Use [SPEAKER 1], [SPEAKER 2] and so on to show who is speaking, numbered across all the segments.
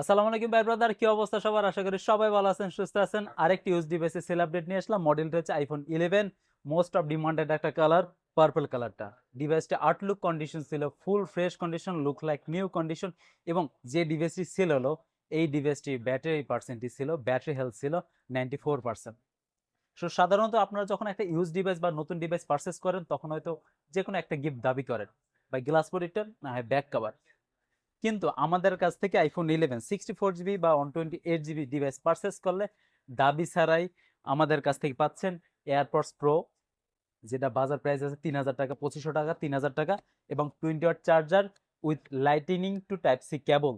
[SPEAKER 1] আসসালামু আলাইকুম ভাই ব্রাদার কি অবস্থা সবার? আশা করি সবাই ভালো আছেন, সুস্থ আছেন। আরেকটি ইউজ ডিভাইসে সেল আপডেট নিয়ে আসলাম। মডেলটা হচ্ছে iPhone eleven most of demanded একটা কালার পার্পল কালারটা ডিভাইসটা আউটলুক কন্ডিশন ছিল full fresh condition look like new condition এবং যে ডিভাইসটি সেল হলো, এই ডিভাইসটি ব্যাটারি পার্সেন্টই ছিল ব্যাটারি হেলথ ছিল নাইনটি ফোর পার্সেন্ট সো সাধারণত আপনারা যখন একটা ইউজ ডিভাইস বা নতুন ডিভাইস পারচেস করেন, তখন হয়তো যে কোনো একটা গিফট দাবি করেন। বা গ্লাস প্রোটেক্টর না হয় ব্যাক কভার কিন্তু আমাদের কাছ থেকে iPhone eleven sixty four GB বা one twenty eight GB device purchase করলে দাবি ছাড়াই আমাদের কাছ থেকে পাচ্ছেন এয়ারপডস প্রো যেটা বাজার প্রাইস আছে তিন হাজার টাকা, পঁচিশশো টাকা, তিন হাজার টাকা এবং twenty watt charger with lightning to type C cable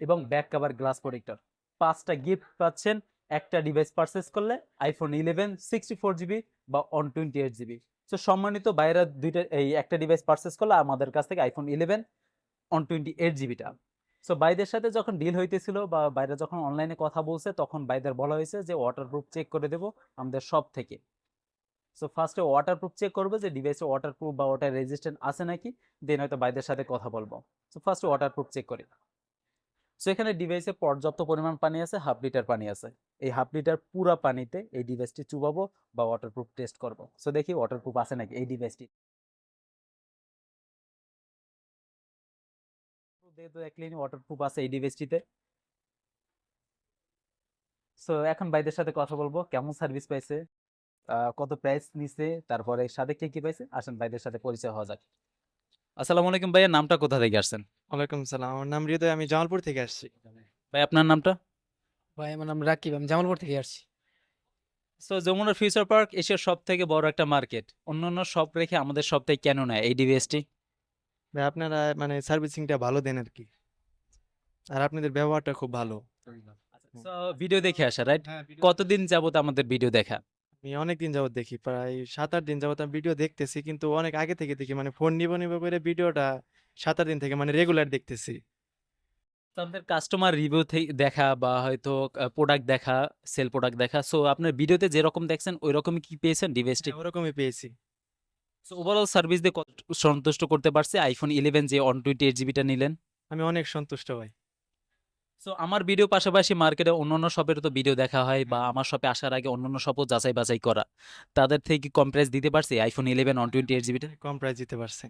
[SPEAKER 1] এবং ব্যাক কাভার গ্লাস প্রোটেক্টর পাঁচটা গিফট পাচ্ছেন, একটা ডিভাইস পারচেস করলে iPhone eleven sixty four GB বা ওয়ান টোয়েন্টি এইট জিবি তো সম্মানিত বাইরে দুইটা, এই একটা ডিভাইস পারচেস করলে আমাদের কাছ থেকে iPhone eleven one twenty eight জিবিটা so বাইদের সাথে যখন ডিল হইতেছিল বা বাইরে যখন অনলাইনে কথা বলছে, তখন বাইদের বলা হয়েছে যে ওয়াটারপ্রুফ চেক করে দেবো আমাদের সব থেকে। সো ফার্স্টে ওয়াটারপ্রুফ চেক করবে যে ডিভাইসে ওয়াটারপ্রুফ বা ওয়াটার রেজিস্ট্যান্ট আছে নাকি দেন হয়তো বাইদের সাথে কথা বলব। সো ফার্স্টে ওয়াটারপ্রুফ চেক করি। সো এখানে ডিভাইসে পর্যাপ্ত পরিমাণ পানি আছে হাফ লিটার পানি আছে। এই হাফ লিটার পুরা পানিতে এই ডিভাইসটি চুবাবো বা ওয়াটারপ্রুফ টেস্ট করব। সো দেখি ওয়াটারপ্রুফ আছে নাকি এই ডিভাইসটি যেহেতু একলিনি ওয়াটারপ্রুফ আছে এই ডিভাইসটিতে সো এখন ভাইদের সাথে কথা বলব কেমন সার্ভিস পাইছে কত প্রাইস নিছে তারপরে সাথে কি কি পাইছে আসেন ভাইদের সাথে পরিচয় হওয়া যাক। আসসালামু আলাইকুম ভাইয়া নামটা কোথা থেকে আসছেন?
[SPEAKER 2] ওয়ালাইকুম সালাম আমার নাম হৃদয় আমি জামালপুর থেকে আসছি।
[SPEAKER 1] ভাই আপনার নামটা?
[SPEAKER 3] ভাই আমার নাম রাকিব আমি জামালপুর থেকে আসছি।
[SPEAKER 1] সো যমুনা ফিউচার পার্ক এশিয়ার সব থেকে বড় একটা মার্কেট অন্যান্য সব রেখে আমাদের সব থেকে কেন নেয় এই ডিভাইসটি
[SPEAKER 2] ভাই আপনারা মানে সার্ভিসিংটা ভালো দেন আর কি আর আপনাদের ব্যবহারটা খুব ভালো।
[SPEAKER 1] ভিডিও দেখে আসা রাইট কতদিন যাবত আমাদের ভিডিও দেখা?
[SPEAKER 2] আমি অনেক দিন যাবত দেখি প্রায় সাত আট দিন যাবত আমি ভিডিও দেখতেছি কিন্তু অনেক আগে থেকে দেখি মানে ফোন নিব নিব করে ভিডিওটা সাত আট দিন থেকে মানে রেগুলার দেখতেছি।
[SPEAKER 1] আমাদের কাস্টমার রিভিউ থেকে দেখা বা হয়তো প্রোডাক্ট দেখা সেল প্রোডাক্ট দেখা সো আপনার ভিডিওতে যেরকম দেখছেন ওই রকমই কি পেয়েছেন ডিভাইসটি
[SPEAKER 2] হ্যাঁ, ওরকমই পেয়েছি।
[SPEAKER 1] সো ওভারঅল সার্ভিস দিয়ে কত সন্তুষ্ট করতে পারছে? আইফোন ইলেভেন যে ওয়ান টোয়েন্টি এইট জিবিটা নিলেন।
[SPEAKER 2] আমি অনেক সন্তুষ্ট ভাই।
[SPEAKER 1] সো আমার ভিডিও পাশাপাশি মার্কেটে অন্যান্য শপের তো ভিডিও দেখা হয় বা আমার শপে আসার আগে অন্যান্য শপও যাচাই বাছাই করা। তাদের থেকে কি কম প্রাইস দিতে পারছে iPhone eleven one twenty eight জিবিটা
[SPEAKER 2] কম প্রাইস দিতে পারছে।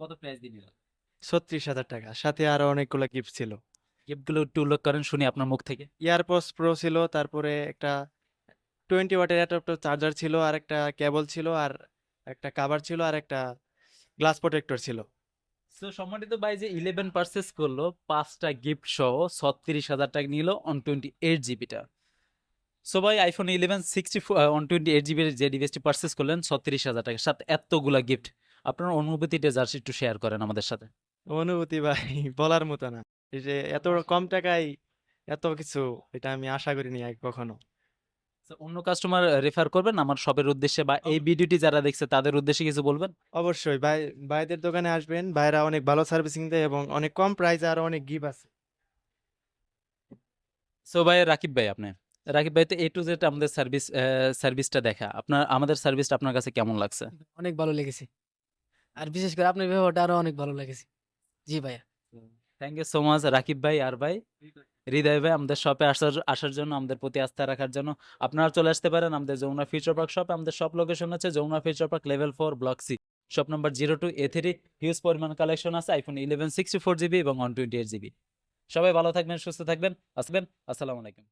[SPEAKER 1] কত প্রাইস দিয়ে
[SPEAKER 2] ছত্রিশ হাজার টাকা। সাথে আরও অনেকগুলো গিফট ছিল।
[SPEAKER 1] গিফটগুলো একটু উল্লেখ করেন শুনি আপনার মুখ থেকে।
[SPEAKER 2] ইয়ারপডস প্রো ছিল তারপরে একটা টোয়েন্টি ওয়াটের অ্যাডাপ্টার চার্জার ছিল আর একটা কেবল ছিল আর একটা কাভার ছিল আর একটা গ্লাস প্রোটেক্টর ছিল।
[SPEAKER 1] সো সম্মানিত ভাই যে ইলেভেন পার্সেস করল পাঁচটা গিফট সহ ছত্রিশ হাজার টাকা নিল অন টোয়েন্টি এইট জিবিটা সো ভাই iPhone eleven sixty one twenty eight জিবির যে ডিভাইসটি পার্সেস করলেন ছত্রিশ হাজার টাকা সাথে এতগুলা গিফট আপনার অনুভূতিটা জাস্ট একটু শেয়ার করেন আমাদের সাথে।
[SPEAKER 2] অনুভূতি ভাই বলার মতো না। এই যে এত কম টাকায় এত কিছু এটা আমি আশা করিনি কখনো।
[SPEAKER 1] অন্য কাস্টমার রেফার করবেন আমার শপের উদ্দেশ্যে বা এই ভিডিওটি যারা দেখছে তাদের উদ্দেশ্যে কিছু বলবেন?
[SPEAKER 2] অবশ্যই ভাই ভাইদের দোকানে আসবেন ভাইরা অনেক ভালো সার্ভিসিং দেয় এবং অনেক কম প্রাইসে আরও অনেক গিফট আছে।
[SPEAKER 1] সো ভাই রাকিব ভাই আপনি। রাকিব ভাই তো এ টু জেড আমাদের সার্ভিস সার্ভিসটা দেখা। আপনার আমাদের সার্ভিসটা আপনার কাছে কেমন লাগছে?
[SPEAKER 3] অনেক ভালো লেগেছে। আর বিশেষ করে আপনার ব্যবহারটা আরও অনেক ভালো লেগেছে। জি ভাইয়া।
[SPEAKER 1] Thank you so much Rakib ভাই আর ভাই। হৃদয় ভাই, আমাদের শপে আসার আসার জন্য, আমাদের প্রতি আস্থা রাখার জন্য আপনারা চলে আসতে পারেন আমাদের যমুনা ফিউচার পার্ক শপে আমাদের সব লোকেশন আছে Jamuna future park level four block C shop number zero two A three huge পরিমাণ কালেকশন আছে iPhone eleven sixty four GB এবং ওয়ান টোয়েন্টি এইট জিবি সবাই ভালো থাকবেন, সুস্থ থাকবেন, আসবেন, আসসালামু আলাইকুম।